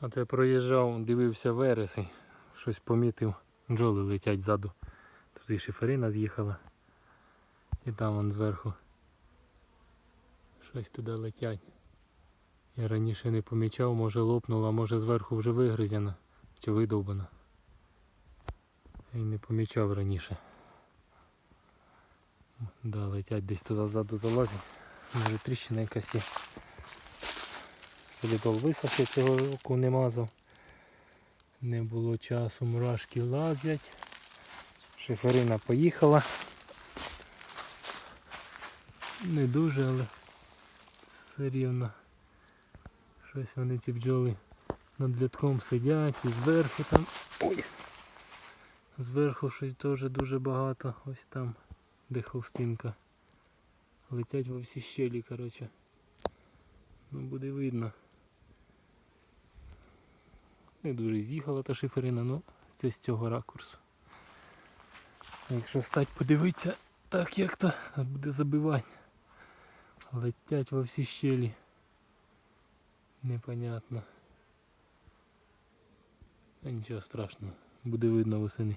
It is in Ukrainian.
А це проїжджав, дивився вереси, щось помітив, бджоли летять ззаду. Тут і шиферина з'їхала. І там вон зверху. Щось туди летять. Я раніше не помічав, може лопнула, може зверху вже вигризяна чи видовбана. Я й не помічав раніше. Да, летять десь туди ззаду залазять. Може тріщина якась є. Солідол висохи цього року не мазав. Не було часу, мурашки лазять. Шиферина поїхала. Не дуже, але все рівно. Щось вони ці бджоли над літком сидять і зверху там. Ой! Зверху щось теж дуже багато. Ось там, де холстинка. Летять во всі щелі, коротше. Ну буде видно. Не дуже з'їхала та шиферина, ну це з цього ракурсу. Якщо стать подивитися так як то буде забивання. Летять во всі щелі. Непонятно. А нічого страшного, буде видно восени.